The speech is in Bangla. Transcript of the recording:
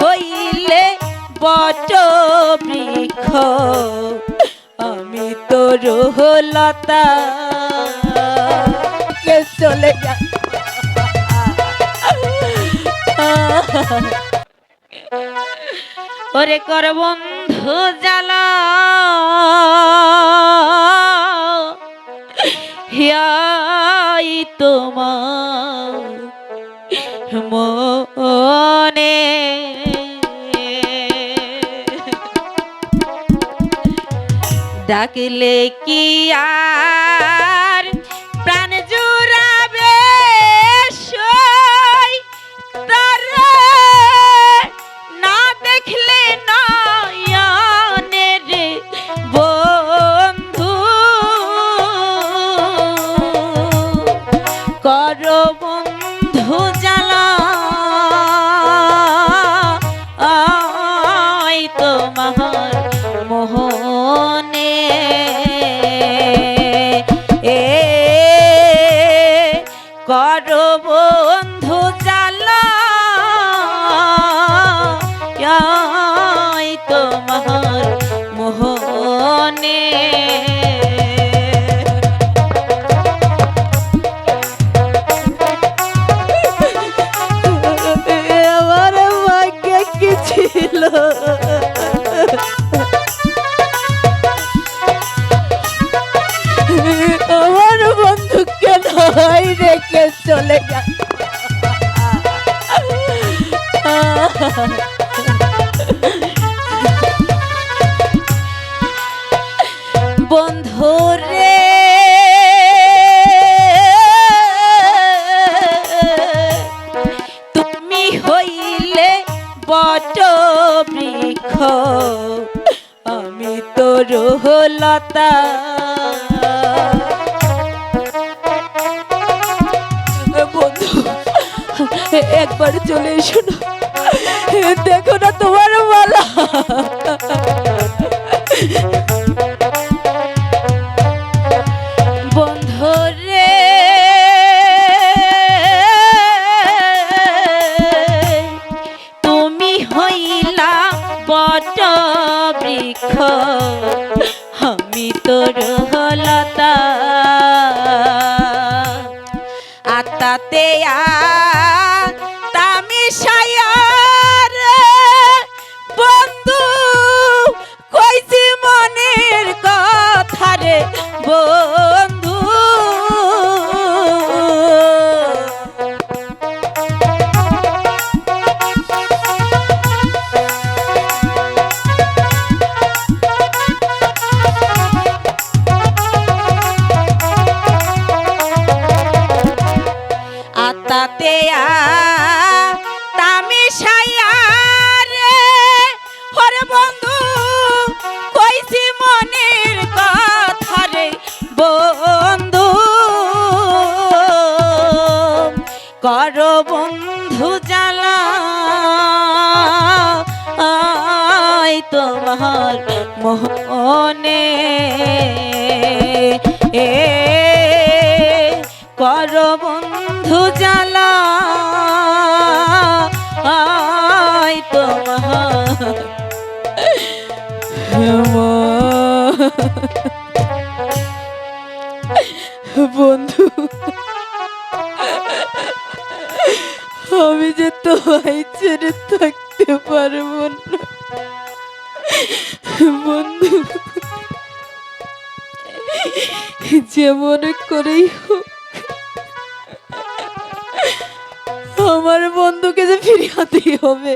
হইলে বট বৃক্ষ আমি তো রোহলতা। চলে যা। ওরে কর বন্ধু জ্বালা। হিয়াই তোমার ডাকলে কি আর? চলে যা। বন্ধু রে। তুমি হইলে বট বৃক্ষ আমি তো রোহলতা। একবার চলে এসো না। দেখো না তোমার মালা। বৃক্ষ। আমি আতাতে আ আতাতে আ তামি সায়ার হরে বন্ধু কইছি বন্ধু। কর বন্ধু জ্বালা তোমার মোহনে এ কর বন্ধু তোমার। বন্ধু, আমি যে তোমায় ছেড়ে থাকতে পারব না। বন্ধু, যেমন করেই হোক আমার বন্ধুকে যে ফিরিয়ে হবে।